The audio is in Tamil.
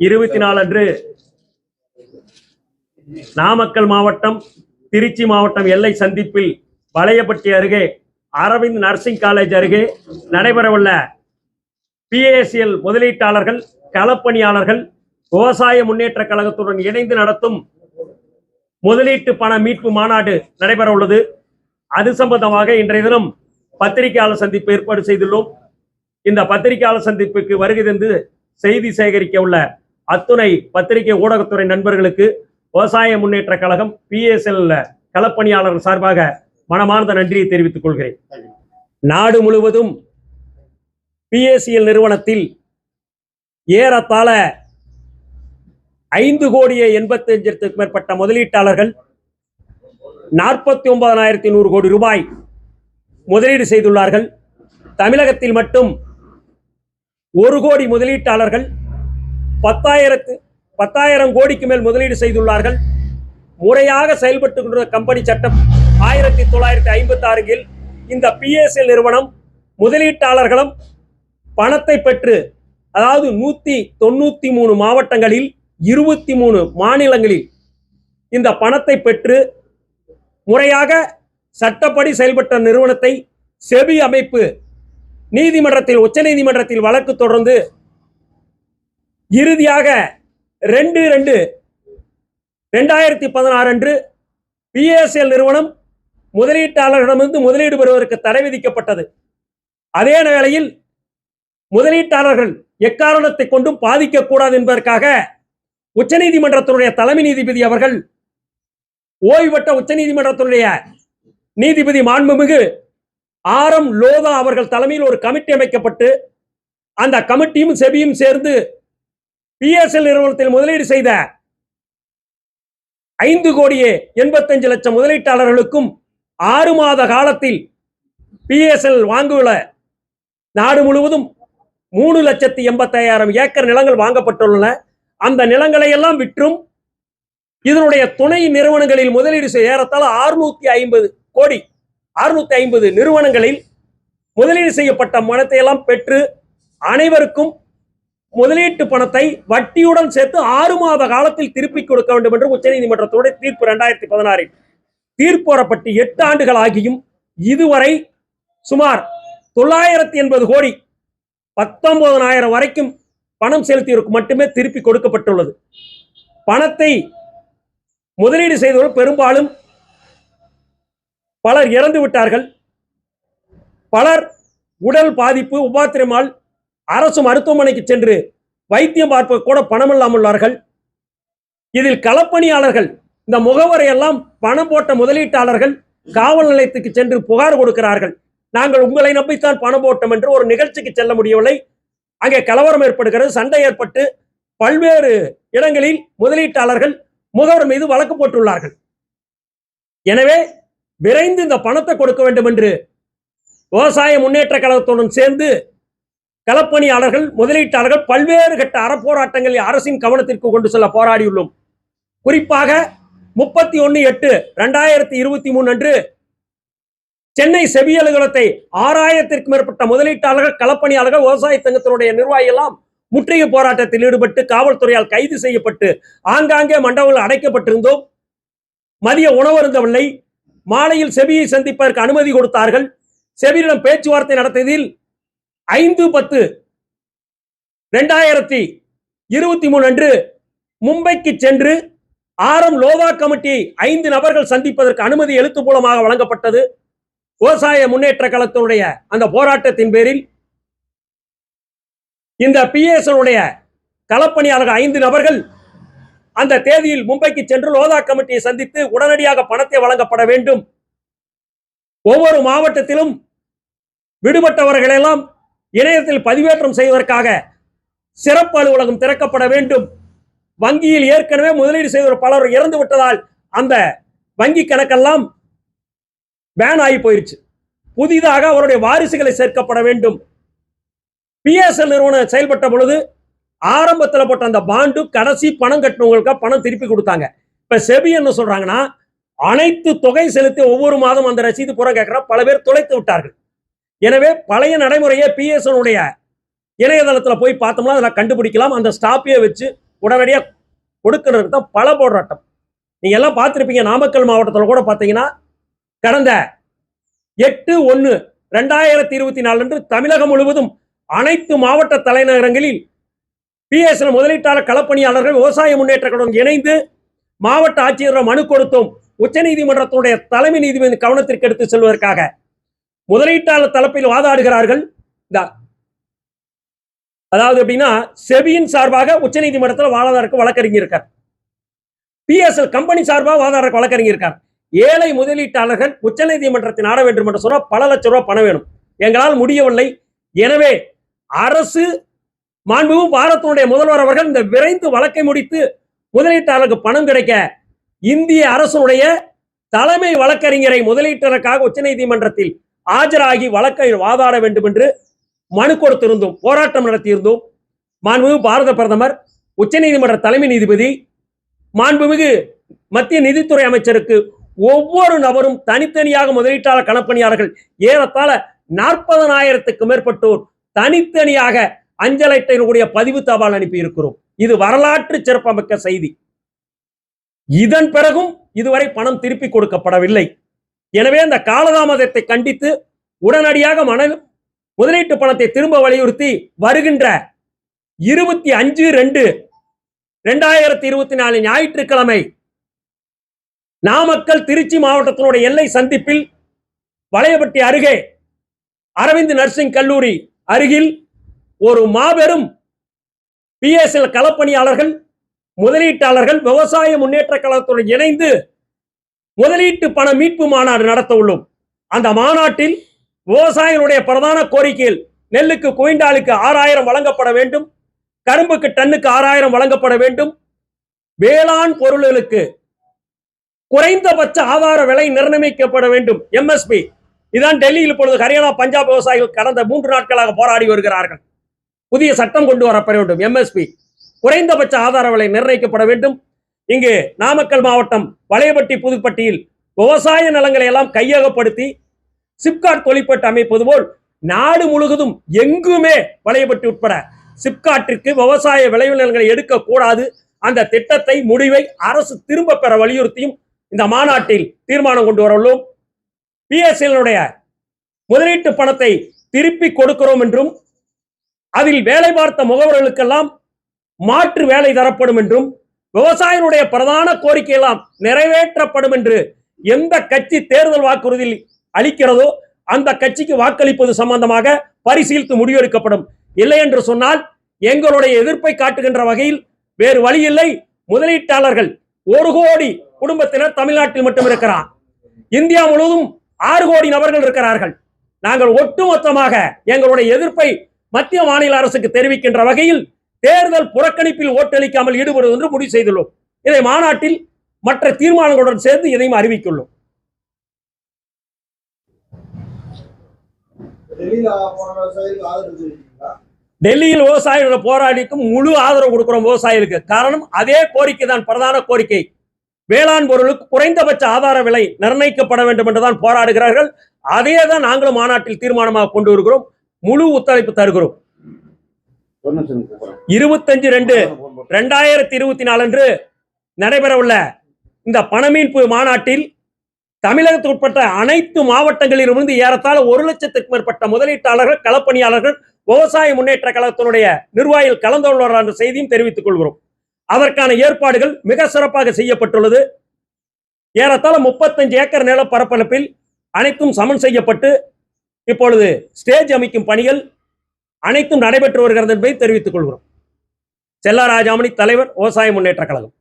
இருபத்தி நாலு அன்று நாமக்கல் மாவட்டம் திருச்சி மாவட்டம் எல்லை சந்திப்பில் வளையப்பட்டி அருகே அரவிந்த் நர்சிங் காலேஜ் அருகே நடைபெறவுள்ள பிஏசிஎல் முதலீட்டாளர்கள் களப்பணியாளர்கள் விவசாய முன்னேற்ற கழகத்துடன் இணைந்து நடத்தும் முதலீட்டு பண மீட்பு மாநாடு நடைபெற உள்ளது அது சம்பந்தமாக இன்றைய தினம் பத்திரிகையாளர் சந்திப்பு ஏற்பாடு செய்துள்ளோம். இந்த பத்திரிகையாளர் சந்திப்புக்கு வருகை தந்து செய்தி சேகரிக்க உள்ள அத்துணை பத்திரிகை ஊடகத்துறை நண்பர்களுக்கு விவசாய முன்னேற்ற கழகம் பிஎஸ்எல் களப்பணியாளர் சார்பாக மனமார்ந்த நன்றியை தெரிவித்துக் கொள்கிறேன். நாடு முழுவதும் பிஎஸ்சிஎல் நிறுவனத்தில் ஏறத்தாழ ஐந்து கோடியே எண்பத்தி அஞ்சிற்கு மேற்பட்ட முதலீட்டாளர்கள் நாற்பத்தி ஒன்பதனாயிரத்தி நூறு கோடி ரூபாய் முதலீடு செய்துள்ளார்கள். தமிழகத்தில் மட்டும் ஒரு கோடி முதலீட்டாளர்கள் பத்தாயிரத்து பத்தாயிரம் கோடிக்கு மேல் முதலீடு செய்துள்ளார்கள். முறையாக செயல்பட்டு கொண்ட கம்பெனி சட்டம் ஆயிரத்தி தொள்ளாயிரத்தி ஐம்பத்தி ஆறில் இந்த பிஎஸ்எல் நிறுவனம் முதலீட்டாளர்களும் பணத்தை பெற்று அதாவது நூற்றி தொண்ணூற்றி மூணு மாவட்டங்களில் இருபத்தி மூணு மாநிலங்களில் இந்த பணத்தை பெற்று முறையாக சட்டப்படி செயல்பட்ட நிறுவனத்தை செபி அமைப்பு நீதிமன்றத்தில் உச்சநீதிமன்றத்தில் வழக்கு தொடர்ந்து இறுதியாக ரெண்டு ரெண்டு. ரெண்டாயிரத்தி பதினாறு அன்று பிஎஸ்எல் நிறுவனம் முதலீட்டாளர்களிடமிருந்து முதலீடு பெறுவதற்கு தடை விதிக்கப்பட்டது. அதே வேளையில் முதலீட்டாளர்கள் எக்காரணத்தை கொண்டும் பாதிக்கக்கூடாது என்பதற்காக உச்சநீதிமன்றத்தினுடைய தலைமை நீதிபதி அவர்கள் ஓய்வு பெற்ற உச்சநீதிமன்றத்தினுடைய நீதிபதி மாண்புமிகு ஆர் எம் லோதா அவர்கள் தலைமையில் ஒரு கமிட்டி அமைக்கப்பட்டு அந்த கமிட்டியும் செபியும் சேர்ந்து பிஎஸ்எல் நிறுவனத்தில் முதலீடு செய்த ஐந்து கோடியே எண்பத்தஞ்சு லட்சம் முதலீட்டாளர்களுக்கும் ஆறு மாத காலத்தில் பிஎஸ்எல் வாங்குள்ள நாடு முழுவதும் மூணு லட்சத்தி எண்பத்தாயிரம் ஏக்கர் நிலங்கள் வாங்கப்பட்டுள்ளன. அந்த நிலங்களை எல்லாம் விற்றும் இதனுடைய துணை நிறுவனங்களில் முதலீடு செய்ய ஏறத்தாழ அறுநூத்தி ஐம்பது கோடி அறுநூத்தி ஐம்பது நிறுவனங்களில் முதலீடு செய்யப்பட்ட மனத்தை எல்லாம் பெற்று அனைவருக்கும் முதலீட்டு பணத்தை வட்டியுடன் சேர்த்து ஆறு மாத காலத்தில் திருப்பி கொடுக்க வேண்டும் என்று உச்சநீதிமன்றத்தோட தீர்ப்பு இரண்டாயிரத்தி பதினாறில். தீர்ப்பு வரப்பட்டு எட்டு ஆண்டுகள் ஆகியும் இதுவரை சுமார் தொள்ளாயிரத்தி எண்பது கோடி பத்தொன்பதனாயிரம் வரைக்கும் பணம் செலுத்தியவருக்கு மட்டுமே திருப்பி கொடுக்கப்பட்டுள்ளது. பணத்தை முதலீடு செய்தவர்கள் பெரும்பாலும் பலர் இறந்து விட்டார்கள் பலர் உடல் பாதிப்பு உபாத்திரமால் அரசு மருத்துவமனைக்கு சென்று வைத்தியம் பார்ப்ப கூட பணம் இல்லாமல் உள்ளார்கள் இதில் களப்பணியாளர்கள் இந்த முகவரையெல்லாம் பணம் போட்ட முதலீட்டாளர்கள் காவல் நிலையத்துக்கு சென்று புகார் கொடுக்கிறார்கள். நாங்கள் உங்களை நம்பித்தான் பணம் போட்டோம் என்று ஒரு நிகழ்ச்சிக்கு செல்ல முடியவில்லை. அங்கே கலவரம் ஏற்படுகிறது. சண்டை ஏற்பட்டு பல்வேறு இடங்களில் முதலீட்டாளர்கள் முகவர் மீது வழக்கு போட்டுள்ளார்கள். எனவே விரைந்து இந்த பணத்தை கொடுக்க வேண்டும் என்று விவசாய முன்னேற்ற கழகத்துடன் சேர்ந்து களப்பணியாளர்கள் முதலீட்டாளர்கள் பல்வேறு கட்ட அறப்போராட்டங்களில் அரசின் கவனத்திற்கு கொண்டு செல்ல போராடியுள்ளோம். குறிப்பாக முப்பத்தி ஒன்று எட்டு ரெண்டாயிரத்தி இருபத்தி மூணு அன்று சென்னை செவியலுகலத்தை ஆறாயிரத்திற்கும் மேற்பட்ட முதலீட்டாளர்கள் களப்பணியாளர்கள் விவசாய சங்கத்தினுடைய நிர்வாகிகளாம் முற்றுகை போராட்டத்தில் ஈடுபட்டு காவல்துறையால் கைது செய்யப்பட்டு ஆங்காங்கே மண்டபங்கள் அடைக்கப்பட்டிருந்தோம். மதிய உணவருந்தவில்லை மாலையில் செபியை சந்திப்பதற்கு அனுமதி கொடுத்தார்கள். செபியிடம் பேச்சுவார்த்தை நடத்தியதில் ஐந்து பத்து ரெண்டாயிரத்தி இருபத்தி மூணு அன்று மும்பைக்கு சென்று ஆரம் லோதா கமிட்டியை ஐந்து நபர்கள் சந்திப்பதற்கு அனுமதி எழுத்து மூலமாக வழங்கப்பட்டது. விவசாய முன்னேற்ற கழகத்தினுடைய அந்த போராட்டத்தின் பேரில் இந்த பிஎஸ்எனுடைய களப்பணியாளர்கள் ஐந்து நபர்கள் அந்த தேதியில் மும்பைக்கு சென்று லோதா கமிட்டியை சந்தித்து உடனடியாக பணத்தை வழங்கப்பட வேண்டும். ஒவ்வொரு மாவட்டத்திலும் விடுபட்டவர்களெல்லாம் இணையத்தில் பதிவேற்றம் செய்வதற்காக சிறப்பு அலுவலகம் திறக்கப்பட வேண்டும். வங்கியில் ஏற்கனவே முதலீடு செய்தவர் பலர் இறந்து விட்டதால் அந்த வங்கி கணக்கெல்லாம் பேன் ஆகி போயிருச்சு. புதிதாக அவருடைய வாரிசுகளை சேர்க்கப்பட வேண்டும். பிஎஸ்எல் நிறுவனம் செயல்பட்ட பொழுது ஆரம்பத்தில் போட்ட அந்த பாண்டு கடைசி பணம் கட்டினவங்களுக்கு பணம் திருப்பி கொடுத்தாங்க. இப்ப செபி என்ன சொல்றாங்கன்னா அனைத்து தொகை செலுத்தி ஒவ்வொரு மாதம் அந்த ரசீது புறம் கேட்கிற பல பேர் துளைத்து விட்டார்கள். எனவே பழைய நடைமுறையை பிஎஸ்என்னுடைய இணையதளத்தில் போய் பார்த்தோம்னா அதில் கண்டுபிடிக்கலாம். அந்த ஸ்டாப்பையே வச்சு உடனடியாக கொடுக்கறதுக்கு தான் பல போராட்டம். நீங்கள் எல்லாம் பார்த்துருப்பீங்க நாமக்கல் மாவட்டத்தில் கூட பார்த்தீங்கன்னா கடந்த எட்டு ஒன்று ரெண்டாயிரத்தி இருபத்தி நாலு அன்று தமிழகம் முழுவதும் அனைத்து மாவட்ட தலைநகரங்களில் பிஎஸ்எல் முதலீட்டாளர் களப்பணியாளர்கள் விவசாய முன்னேற்றங்களுடன் இணைந்து மாவட்ட ஆட்சியரிடம் மனு கொடுத்தோம். உச்சநீதிமன்றத்தினுடைய தலைமை நீதிபதி கவனத்திற்கு எடுத்து செல்வதற்காக. முதலீட்டாளர் தலைப்பில் வாதாடுகிறார்கள். இந்த. அதாவது எப்படின்னா செபியின் சார்பாக உச்சநீதிமன்றத்தில் வாதாடருக்கு வழக்கறிஞர் இருக்கார். பிஎஸ்எல் கம்பெனி சார்பாக வாதாடருக்கு வழக்கறிஞர் இருக்கார். ஏழை முதலீட்டாளர்கள் உச்சநீதிமன்றத்தை நாட வேண்டும் என்று சொன்னால் பல லட்சம் ரூபாய் பணம் வேணும். எங்களால் முடியவில்லை. எனவே அரசு மாண்பு பாரத்தினுடைய முதல்வர் அவர்கள் இந்த விரைந்து வழக்கை முடித்து முதலீட்டாளருக்கு பணம் கிடைக்க இந்திய அரசுடைய தலைமை வழக்கறிஞரை முதலீட்டாளருக்காக உச்சநீதிமன்றத்தில் ஆஜராகி வழக்கை வாதாட வேண்டும் என்று மனு கொடுத்திருந்தோம் போராட்டம் நடத்தியிருந்தோம் மாண்புமிகு பாரத பிரதமர் உச்சநீதிமன்ற தலைமை நீதிபதி மாண்புமிகு மத்திய நிதித்துறை அமைச்சருக்கு ஒவ்வொரு நபரும் தனித்தனியாக முதலீட்டாளர் கணப்பணியாளர்கள் ஏறத்தாழ நாற்பதனாயிரத்துக்கு மேற்பட்டோர் தனித்தனியாக அஞ்சல் அட்டையினுடைய பதிவு தபால் அனுப்பி இருக்கிறோம் இது வரலாற்று சிறப்பமிக்க செய்தி. இதன் பிறகும் இதுவரை பணம் திருப்பி கொடுக்கப்படவில்லை. எனவே அந்த காலதாமதத்தை கண்டித்து உடனடியாக மன முதலீட்டு பணத்தை திரும்ப வலியுறுத்தி வருகின்ற இருபத்தி அஞ்சு ரெண்டு ரெண்டாயிரத்தி இருபத்தி நாலு ஞாயிற்றுக்கிழமை நாமக்கல் திருச்சி மாவட்டத்தினுடைய எல்லை சந்திப்பில் வளையப்பட்டி அருகே அரவிந்த் நர்சிங் கல்லூரி அருகில் ஒரு மாபெரும் பிஎஸ்எல் களப்பணியாளர்கள் முதலீட்டாளர்கள் விவசாய முன்னேற்ற கழகத்துடன் இணைந்து முதலீட்டு பண மீட்பு மாநாடு நடத்த உள்ளோம். அந்த மாநாட்டில் விவசாயிகளுடைய பிரதான கோரிக்கையில் நெல்லுக்கு குவிண்டாலுக்கு ஆறாயிரம் வழங்கப்பட வேண்டும். கரும்புக்கு டன்னுக்கு ஆறாயிரம் வழங்கப்பட வேண்டும். வேளாண் பொருள்களுக்கு குறைந்தபட்ச ஆதார விலை நிர்ணயிக்கப்பட வேண்டும். எம்எஸ்பி. இதான் டெல்லியில் இப்பொழுது ஹரியானா பஞ்சாப் விவசாயிகள் கடந்த மூன்று நாட்களாக போராடி வருகிறார்கள். புதிய சட்டம் கொண்டு வரப்பட வேண்டும். எம்எஸ்பி. குறைந்தபட்ச ஆதார விலை நிர்ணயிக்கப்பட வேண்டும். இங்கு நாமக்கல் மாவட்டம் வளையப்பட்டி புதுப்பட்டியில் விவசாய நிலங்களை எல்லாம் கையகப்படுத்தி சிப்காட் தொழிற்பட்டு அமைப்பது போல் நாடு முழுவதும் எங்குமே வளையப்பட்டி உட்பட சிப்காட்டிற்கு விவசாய விளைவு நிலங்களை எடுக்கக்கூடாது அந்த திட்டத்தை முடிவை அரசு திரும்ப பெற வலியுறுத்தியும் இந்த மாநாட்டில் தீர்மானம் கொண்டு வரவுள்ளோம். பிஎஸ்எல்னுடைய முதலீட்டு பணத்தை திருப்பி கொடுக்கிறோம் என்றும் அதில் வேலை பார்த்த முகவர்களுக்கெல்லாம் மாற்று வேலை தரப்படும் என்றும் விவசாயினுடைய பிரதான கோரிக்கை எல்லாம் நிறைவேற்றப்படும் என்று எந்த கட்சி தேர்தல் வாக்குறுதியில் அளிக்கிறதோ அந்த கட்சிக்கு வாக்களிப்பது சம்பந்தமாக பரிசீலித்து முடிவெடுக்கப்படும். இல்லை என்று சொன்னால் எங்களுடைய எதிர்ப்பை காட்டுகின்ற வகையில் வேறு வழி இல்லை. முதலீட்டாளர்கள் ஒரு கோடி குடும்பத்தினர் தமிழ்நாட்டில் மட்டும் இருக்கிறார். இந்தியா முழுவதும் ஆறு கோடி நபர்கள் இருக்கிறார்கள். நாங்கள் ஒட்டுமொத்தமாக எங்களுடைய எதிர்ப்பை மத்திய மாநில அரசுக்கு தெரிவிக்கின்ற வகையில் தேர்தல் புறக்கணிப்பில் ஓட்டளிக்காமல் ஈடுபடுவது என்று முடிவு செய்துள்ளோம். இதை மாநாட்டில் மற்ற தீர்மானங்களுடன் சேர்ந்து இதையும் அறிவித்துள்ளோம். டெல்லியில போன விவசாயிகளுக்கு ஆதரவு தெரிவிக்கிறீங்களா? டெல்லியில் விவசாயிகள் போராடிக்கும் முழு ஆதரவு கொடுக்கிறோம் விவசாயிகளுக்கு. காரணம் அதே கோரிக்கை தான் பிரதான கோரிக்கை. வேளாண் பொருளுக்கு குறைந்தபட்ச ஆதார விலை நிர்ணயிக்கப்பட வேண்டும் என்றுதான் போராடுகிறார்கள். அதே தான் நாங்களும் மாநாட்டில் தீர்மானமாக கொண்டு வருகிறோம். முழு ஒத்துழைப்பு தருகிறோம். இருபத்தஞ்சு ரெண்டு ரெண்டாயிரத்தி இருபத்தி நாலு அன்று நடைபெறவுள்ள இந்த பணமீட்பு மாநாட்டில் தமிழகத்துக்கு உட்பட்ட அனைத்து மாவட்டங்களிலிருந்து ஏறத்தாழ ஒரு லட்சத்துக்கு மேற்பட்ட முதலீட்டாளர்கள் களப்பணியாளர்கள் விவசாய முன்னேற்ற கழகத்தினுடைய நிர்வாகிகள் கலந்து கொள்வார்கள் என்ற செய்தியும் தெரிவித்துக் கொள்கிறோம். அதற்கான ஏற்பாடுகள் மிக சிறப்பாக செய்யப்பட்டுள்ளது. ஏறத்தாழ முப்பத்தஞ்சு ஏக்கர் நில பரப்பளப்பில் அனைத்தும் சமன் செய்யப்பட்டு இப்பொழுது ஸ்டேஜ் அமைக்கும் பணிகள் அனைத்தும் நடைபெற்று வருகிறது என்பதை தெரிவித்துக் கொள்கிறோம். செல்லா ராஜாமணி தலைவர் விவசாய முன்னேற்ற கழகம்.